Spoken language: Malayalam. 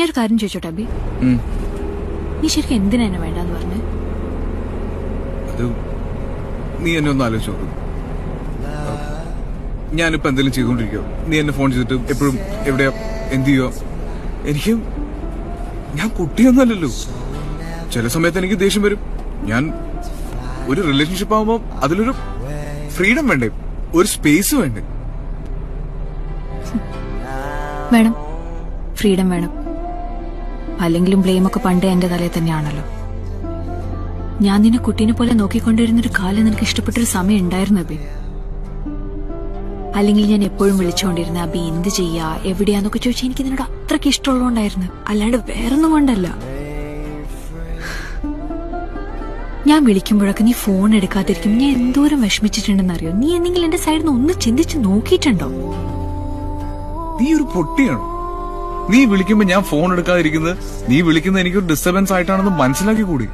ഞാനൊരു കാര്യം ചോദിച്ചോട്ടെ അബി. നീ ശരിക്കും എന്തിനാ എന്നെ വേണ്ടെന്ന് പറഞ്ഞു? അത് നീ എന്നെ ഒന്ന് ആലോചിച്ച് നോക്കും. ഞാനിപ്പോ എന്തെങ്കിലും ചെയ്തുകൊണ്ടിരിക്കോ നീ എന്നെ ഫോൺ ചെയ്തിട്ട് എപ്പോഴും എവിടെയാ എന്ത് ചെയ്യോ എനിക്ക് ഞാൻ കുട്ടിയൊന്നുമല്ലല്ലോ. ചില സമയത്ത് എനിക്ക് ദേഷ്യം വരും. ഞാൻ ഒരു റിലേഷൻഷിപ്പ് ആകുമ്പോ അതിലൊരു ഫ്രീഡം വേണ്ടേ? ഒരു സ്പേസ് വേണ്ടേ? വേണം. ഫ്രീഡം വേണം. അല്ലെങ്കിലും ബ്ലെയിം ഒക്കെ പണ്ടേ എന്റെ തലയിൽ തന്നെയാണല്ലോ. ഞാൻ നിന്നെ കുട്ടീനെ പോലെ നോക്കിക്കൊണ്ടിരുന്നൊരു കാലം നിനക്ക് ഇഷ്ടപ്പെട്ടൊരു സമയം ഉണ്ടായിരുന്നു അബി. അല്ലെങ്കിൽ ഞാൻ എപ്പോഴും വിളിച്ചുകൊണ്ടിരുന്ന അബി എന്ത് ചെയ്യാ? എവിടെയാന്നൊക്കെ ചോദിച്ചാൽ എനിക്ക് നിന്നോട് അത്രയ്ക്ക് ഇഷ്ടമുള്ളതുകൊണ്ടായിരുന്നു. അല്ലാണ്ട് വേറൊന്നും കൊണ്ടല്ല. ഞാൻ വിളിക്കുമ്പോഴൊക്കെ നീ ഫോൺ എടുക്കാതിരിക്കും ഞാൻ എന്തോരം വിഷമിച്ചിട്ടുണ്ടെന്ന് അറിയോ നീ എന്തെങ്കിലും എന്റെ സൈഡിൽ നിന്ന് ഒന്ന് ചിന്തിച്ച് നോക്കിയിട്ടുണ്ടോ? നീ ഒരു പൊട്ടിയാണോ? നീ വിളിക്കുമ്പോ ഞാൻ ഫോൺ എടുക്കാതിരിക്കുന്നത്? നീ വിളിക്കുന്നത് എനിക്കൊരു ഡിസ്റ്റർബൻസ് ആയിട്ടാണെന്ന് മനസ്സിലാക്കി കൂടി?